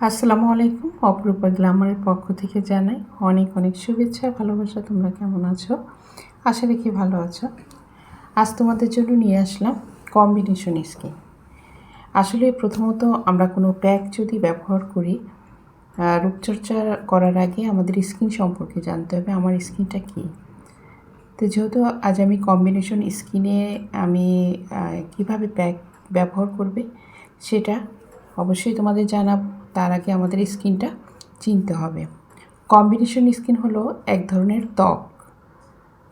আসসালামু আলাইকুম, অপরূপা গ্লামারের পক্ষ থেকে জানাই অনেক অনেক শুভেচ্ছা, ভালোবাসা। তোমরা কেমন আছো? আশা রেখে ভালো আছো। আজ তোমাদের জন্য নিয়ে আসলাম কম্বিনেশন স্কিন আসলে প্রথমত আমরা কোনো প্যাক যদি ব্যবহার করি রূপচর্চা করার আগে আমাদের স্কিন সম্পর্কে জানতে হবে, আমার স্কিনটা কী? তো যেহেতু আজ আমি কম্বিনেশন স্কিনে আমি কীভাবে প্যাক ব্যবহার করবে সেটা অবশ্যই তোমাদের জানাব। তার আগে আমাদের স্কিনটা চিনতে হবে। কম্বিনেশন স্কিন হলো এক ধরনের ত্বক,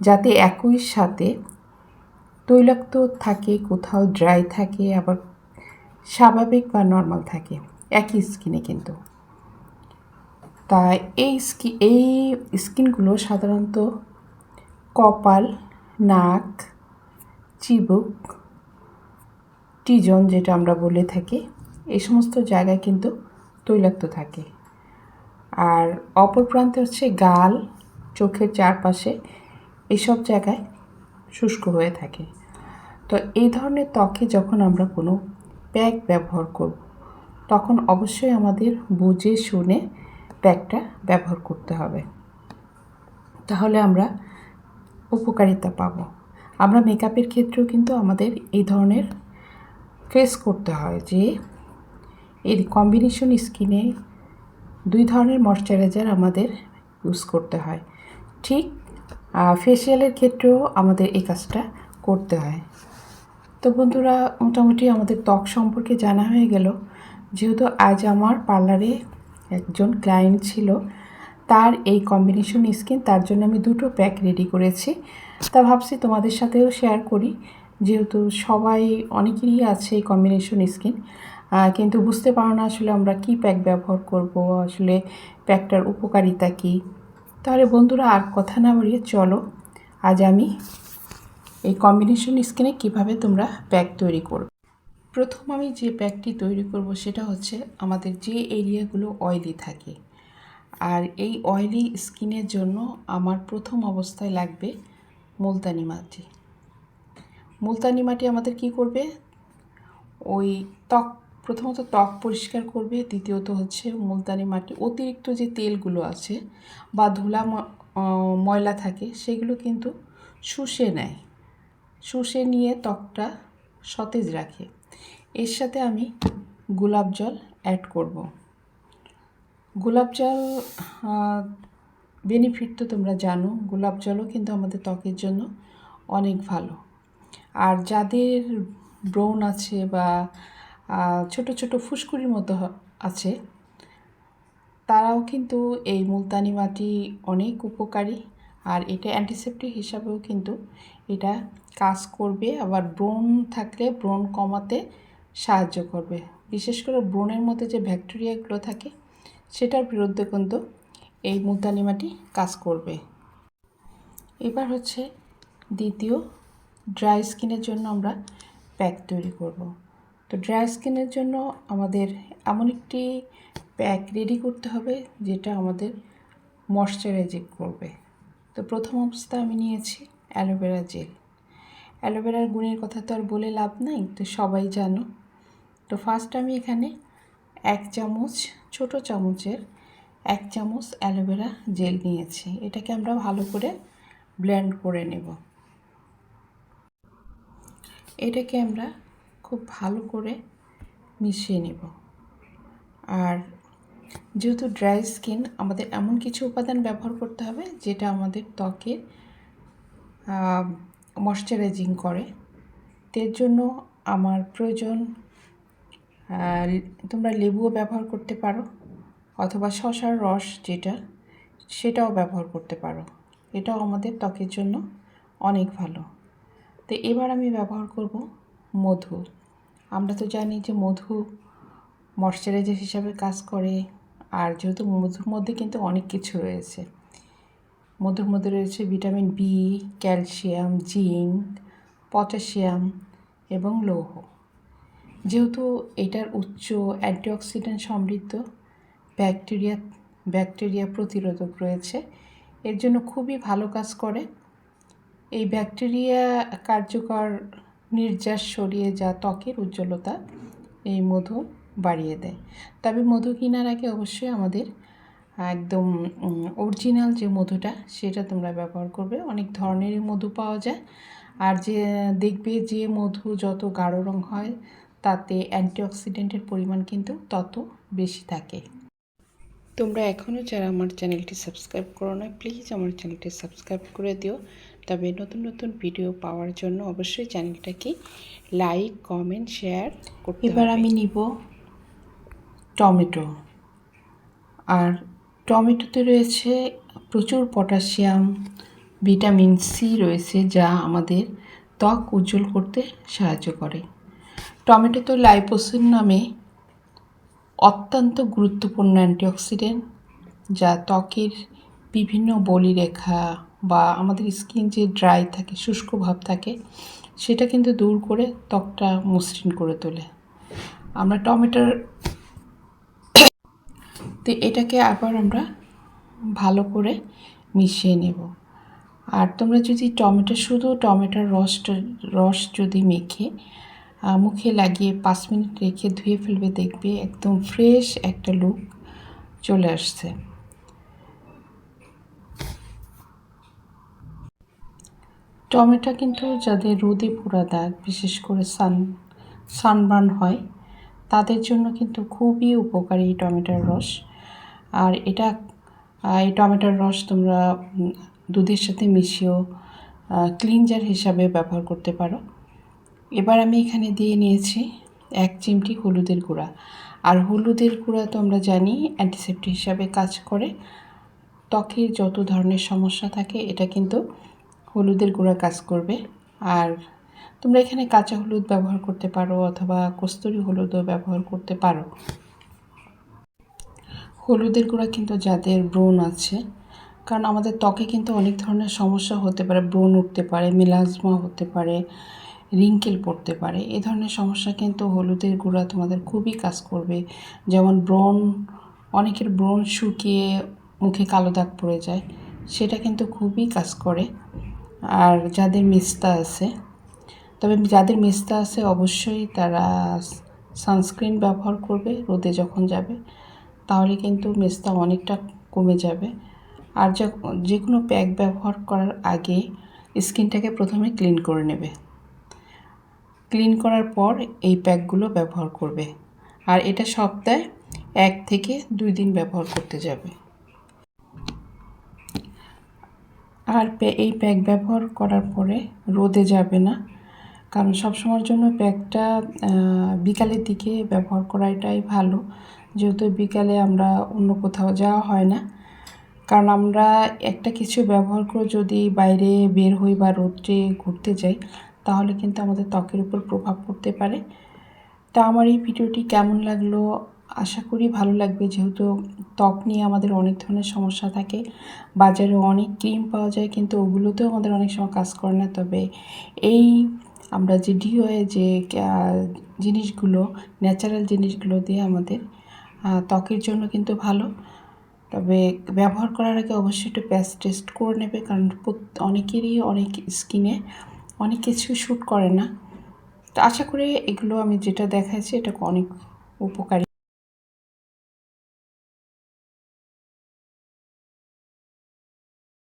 যাতে একই সাথে তৈলাক্ত থাকে, কোথাও ড্রাই থাকে, আবার স্বাভাবিক বা নর্মাল থাকে। একই স্কিনে কিন্তু। তাই এই স্কি, এই স্কিনগুলো সাধারণত কপাল, নাক, চিবুক, টিজন যেটা আমরা বলে থাকি, এই সমস্ত জায়গায় কিন্তু তৈলাক্ত থাকে। আর অপর প্রান্তে হচ্ছে গাল, চোখের চারপাশে এসব জায়গায় শুষ্ক হয়ে থাকে। তো এই ধরনের ত্বকে যখন আমরা কোনো প্যাক ব্যবহার করব, তখন অবশ্যই আমাদের বুঝে শুনে প্যাকটা ব্যবহার করতে হবে। তাহলে আমরা উপকারিতা পাবো। আমরা মেকআপের ক্ষেত্রেও কিন্তু আমাদের এই ধরনের ফেস করতে হয় যে এই কম্বিনেশন স্কিনে দুই ধরনের ময়শ্চারাইজার আমাদের ইউজ করতে হয়। ঠিক ফেসিয়ালের ক্ষেত্রেও আমাদের এই কাজটা করতে হয়। তো বন্ধুরা, মোটামুটি আমাদের ত্বক সম্পর্কে জানা হয়ে গেল। যেহেতু আজ আমার পার্লারে একজন ক্লায়েন্ট ছিল, তার এই কম্বিনেশন স্কিন তার জন্য আমি দুটো প্যাক রেডি করেছি। তা ভাবছি তোমাদের সাথেও শেয়ার করি। যেহেতু সবাই অনেকেরই আছে এই কম্বিনেশন স্কিন কিন্তু বুঝতে পারো না আসলে আমরা কি প্যাক ব্যবহার করব, আসলে প্যাকটার উপকারিতা কী। তাহলে বন্ধুরা আর কথা না বাড়িয়ে চলো, আজ আমি এই কম্বিনেশন স্কিনে কীভাবে তোমরা প্যাক তৈরি করবে। প্রথম আমি যে প্যাকটি তৈরি করব সেটা হচ্ছে আমাদের যে এরিয়াগুলো অয়েলি থাকে। আর এই অয়েলি স্কিনের জন্য আমার প্রথম অবস্থায় লাগবে মুলতানি মাটি। মুলতানি মাটি আমাদের কি করবে? ওই ত্বক, প্রথমত ত্বক পরিষ্কার করবে, দ্বিতীয়ত হচ্ছে মুলতানি মাটি, অতিরিক্ত যে তেলগুলো আছে বা ধুলা ময়লা থাকে, সেগুলো কিন্তু শুষে নেয়। শুষে নিয়ে ত্বকটা সতেজ রাখে। এর সাথে আমি গোলাপ জল অ্যাড করব। গোলাপ জল বেনিফিট তো তোমরা জানো, গোলাপ জলও কিন্তু আমাদের ত্বকের জন্য অনেক ভালো। আর যাদের ব্রণ আছে বা ছোট ছোট ফুসকুড়ির মতো আছে, তারাও কিন্তু এই মুলতানি মাটি অনেক উপকারী। আর এটা অ্যান্টিসেপ্টিক হিসাবেও কিন্তু এটা কাজ করবে। আবার ব্রণ থাকলে, ব্রণ কমাতে সাহায্য করবে। বিশেষ করে ব্রণের মধ্যে যে ব্যাকটেরিয়াগুলো থাকে, সেটার বিরুদ্ধে কিন্তু এই মুলতানি মাটি কাজ করবে। এবার হচ্ছে দ্বিতীয় ড্রাই স্কিনের জন্য আমরা প্যাক তৈরি করব। তো ড্রাই স্কিনের জন্য আমাদের এমন একটি প্যাক রেডি করতে হবে, যেটা আমাদের ময়শ্চারাইজিং করবে। তো প্রথম অবস্থা আমি নিয়েছি অ্যালোভেরা জেল অ্যালোভেরার গুণের কথা তো আর বলে লাভ নাই, তো সবাই জানো। তো ফার্স্ট আমি এখানে এক চামচ, ছোট চামচের এক চামচ অ্যালোভেরা জেল নিয়েছি। এটাকে আমরা ভালো করে ব্লেন্ড করে নেব। এটাকে আমরা খুব ভালো করে মিশিয়ে নেব। আর যেহেতু ড্রাই স্কিন, আমাদের এমন কিছু উপাদান ব্যবহার করতে হবে যেটা আমাদের ত্বকে ময়শ্চারাইজিং করে। তো এর জন্য আমার প্রয়োজন তোমরা লেবুও ব্যবহার করতে পারো অথবা শশার রস যেটা, সেটাও ব্যবহার করতে পারো। এটাও আমাদের ত্বকের জন্য অনেক ভালো। তো এবার আমি ব্যবহার করব মধু। আমরা তো জানি যে মধু ময়শ্চারাইজার হিসাবে কাজ করে, আর যেহেতু মধুর মধ্যে কিন্তু অনেক কিছু রয়েছে। মধুর মধ্যে রয়েছে vitamin B calcium zinc potassium এবং লৌহ। যেহেতু এটার উচ্চ অ্যান্টিঅক্সিডেন্ট সমৃদ্ধ ব্যাকটেরিয়া ব্যাকটেরিয়া প্রতিরোধক রয়েছে, এর জন্য খুবই ভালো কাজ করে। এই ব্যাকটেরিয়া কার্যকর নির্যাস সরিয়ে যা ত্বকের উজ্জ্বলতা, এই মধু বাড়িয়ে দেয়। তবে মধু কেনার আগে অবশ্যই আমাদের একদম অরিজিনাল যে মধুটা, সেটা তোমরা ব্যবহার করবে। অনেক ধরনেরই মধু পাওয়া যায়। আর যে, দেখবে যে মধু যত গাঢ় রং হয়, তাতে অ্যান্টিঅক্সিডেন্টের পরিমাণ কিন্তু তত বেশি থাকে। তোমরা এখনও যারা আমার চ্যানেলটি সাবস্ক্রাইব করো না প্লিজ আমার চ্যানেলটি সাবস্ক্রাইব করে দিও। তবে নতুন নতুন ভিডিও পাওয়ার জন্য অবশ্যই চ্যানেলটাকে লাইক কমেন্ট শেয়ার করতে এবার আমি নিব টমেটো। আর টমেটোতে রয়েছে প্রচুর পটাশিয়াম ভিটামিন সি রয়েছে যা আমাদের ত্বক উজ্জ্বল করতে সাহায্য করে। টমেটো তো লাইপোসিন নামে অত্যন্ত গুরুত্বপূর্ণ অ্যান্টিঅক্সিডেন্ট যা ত্বকের বিভিন্ন বলিরেখা বা আমাদের স্কিন যে ড্রাই থাকে, শুষ্ক ভাব থাকে, সেটা কিন্তু দূর করে ত্বকটা মসৃণ করে তোলে। আমরা টমেটোর তো এটাকে আবার আমরা ভালো করে মিশিয়ে নেব। আর তোমরা যদি টমেটো, শুধু টমেটোর রসটা রস যদি মেখে মুখে লাগিয়ে পাঁচ মিনিট রেখে ধুয়ে ফেলবে, দেখবে একদম ফ্রেশ একটা লুক চলে আসছে। টমেটো কিন্তু যাদের রোদে পোড়া দাগ, বিশেষ করে সান, সানবার্ন হয়, তাদের জন্য কিন্তু খুবই উপকারী এই টমেটোর রস। আর এটা এই টমেটোর রস তোমরা দুধের সাথে মিশিয়েও ক্লিনজার হিসাবে ব্যবহার করতে পারো। এবার আমি এখানে দিয়ে নিয়েছি এক চিমটি হলুদের গুঁড়া। আর হলুদের গুঁড়া তো আমরা জানি অ্যান্টিসেপ্টিক হিসাবে কাজ করে। ত্বকের যত ধরনের সমস্যা থাকে, এটা কিন্তু হলুদের গুঁড়া কাজ করবে। আর তোমরা এখানে কাঁচা হলুদ ব্যবহার করতে পারো অথবা কস্তুরি হলুদও ব্যবহার করতে পারো। হলুদের গুঁড়া কিন্তু যাদের ব্রণ আছে, কারণ আমাদের ত্বকে কিন্তু অনেক ধরনের সমস্যা হতে পারে, ব্রণ উঠতে পারে, মিলাজমা হতে পারে, রিঙ্কেল পড়তে পারে, এ ধরনের সমস্যা কিন্তু হলুদের গুঁড়া তোমাদের খুবই কাজ করবে। যেমন ব্রণ, অনেকের ব্রণ শুকিয়ে মুখে কালো দাগ পড়ে যায়, সেটা কিন্তু খুবই কাজ করে। আর যাদের মিস্তা আছে, তবে যাদের মিস্তা আছে অবশ্যই তারা সানস্ক্রিন ব্যবহার করবে রোদে যখন যাবে, তাহলে কিন্তু মেস্তা অনেকটা কমে যাবে। আর যে কোনো প্যাক ব্যবহার করার আগে স্কিনটাকে প্রথমে ক্লিন করে নেবে। ক্লিন করার পর এই প্যাকগুলো ব্যবহার করবে। আর এটা সপ্তাহে এক থেকে দুই দিন ব্যবহার করতে যাবে। আর এই প্যাক ব্যবহার করার পরে রোদে যাবে না। কারণ সবসময়ের জন্য প্যাকটা বিকালের দিকে ব্যবহার করাটাই ভালো। যেহেতু বিকালে আমরা অন্য কোথাও যাওয়া হয় না। কারণ আমরা একটা কিছু ব্যবহার করে যদি বাইরে বের হই বা রোদে ঘুরতে যাই, তাহলে কিন্তু আমাদের ত্বকের উপর প্রভাব পড়তে পারে। তা আমার এই ভিডিওটি কেমন লাগল? আশা করি ভালো লাগবে। যেহেতু ত্বক নিয়ে আমাদের অনেক ধরনের সমস্যা থাকে, বাজারে অনেক ক্রিম পাওয়া যায়, কিন্তু ওগুলোতেও আমাদের অনেক সময় কাজ করে না। তবে এই আমরা যে ডিওয়ে যে জিনিসগুলো ন্যাচারাল জিনিসগুলো দিয়ে আমাদের ত্বকের জন্য কিন্তু ভালো। তবে ব্যবহার করার আগে অবশ্যই একটু প্যাচ টেস্ট করে নেবে, কারণ অনেকেরই অনেক স্কিনে অনেক কিছু শ্যুট করে না। তো আশা করি এগুলো আমি যেটা দেখাচ্ছি এটা অনেক উপকারী।